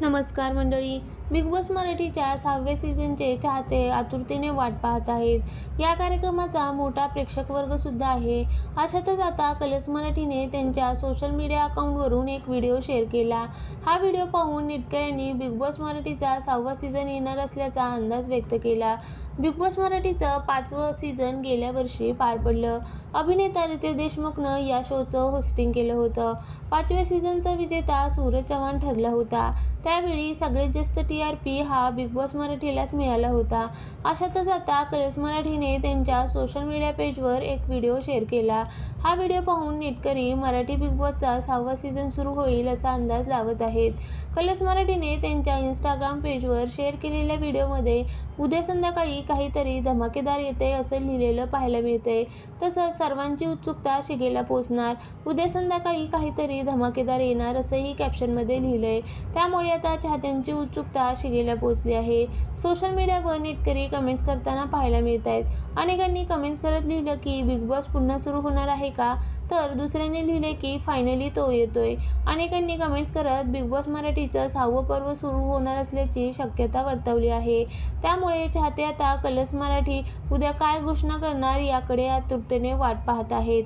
नमस्कार मंडळी big boss मराठीच्या सहाव्या सीझनचे चाहते आतुरतेने वाट पाहत आहेत. या कार्यक्रमाचा मोठा प्रेक्षक वर्ग सुद्धा आहे. अशातच आता कलर्स मराठीने त्यांच्या सोशल मीडिया अकाउंटवरून एक व्हिडिओ शेअर केला. हा व्हिडिओ पाहून नेटकऱ्यांनी बिग बॉस मराठीचा सहावा सीझन येणार असल्याचा अंदाज व्यक्त केला. बिग बॉस मराठीचं पाचवं सीझन गेल्या वर्षी पार पडलं. अभिनेता रितेश देशमुखनं या शोचं होस्टिंग केलं होतं. पाचव्या सीझनचा विजेता सूरज चव्हाण ठरला होता. त्यावेळी सगळ्यात जास्त टी आर पी हा बिग बॉस मराठीलाच मिळाला होता. अशातच आता कळस मराठीने त्यांच्या सोशल मीडिया पेजवर एक व्हिडिओ शेअर केला. हा व्हिडिओ पाहून नेटकरी मराठी बिग बॉसचा सहावा सीझन सुरू होईल असा अंदाज लावत आहेत. कलर्स मराठीने त्यांच्या इंस्टाग्राम पेजवर शेअर केलेल्या व्हिडिओमध्ये उद्या संध्याकाळी काहीतरी धमाकेदार येते असं लिहिलेलं पाहायला मिळते. तसंच सर्वांची उत्सुकता शिगेला पोचणार. उद्या संध्याकाळी काहीतरी धमाकेदार येणार असंही कॅप्शनमध्ये लिहिलंय. त्यामुळे आता चाहत्यांची उत्सुकता शिगेला पोचली आहे. सोशल मीडियावर नेटकरी कमेंट्स करताना पाहायला मिळत आहेत अनेकांनी कमेंट्स करत लिहिलं की बिग बॉस पुन्हा सुरू होणार आहे का? तर दुसऱ्याने लिहिले की फायनली तो येतोय. अनेकांनी कमेंट्स करत बिग बॉस मराठीचं सहावं पर्व सुरू होणार असल्याची शक्यता वर्तवली आहे. त्यामुळे चाहते आता कलर्स मराठी उद्या काय घोषणा करणार याकडे आतुरतेने वाट पाहत आहेत.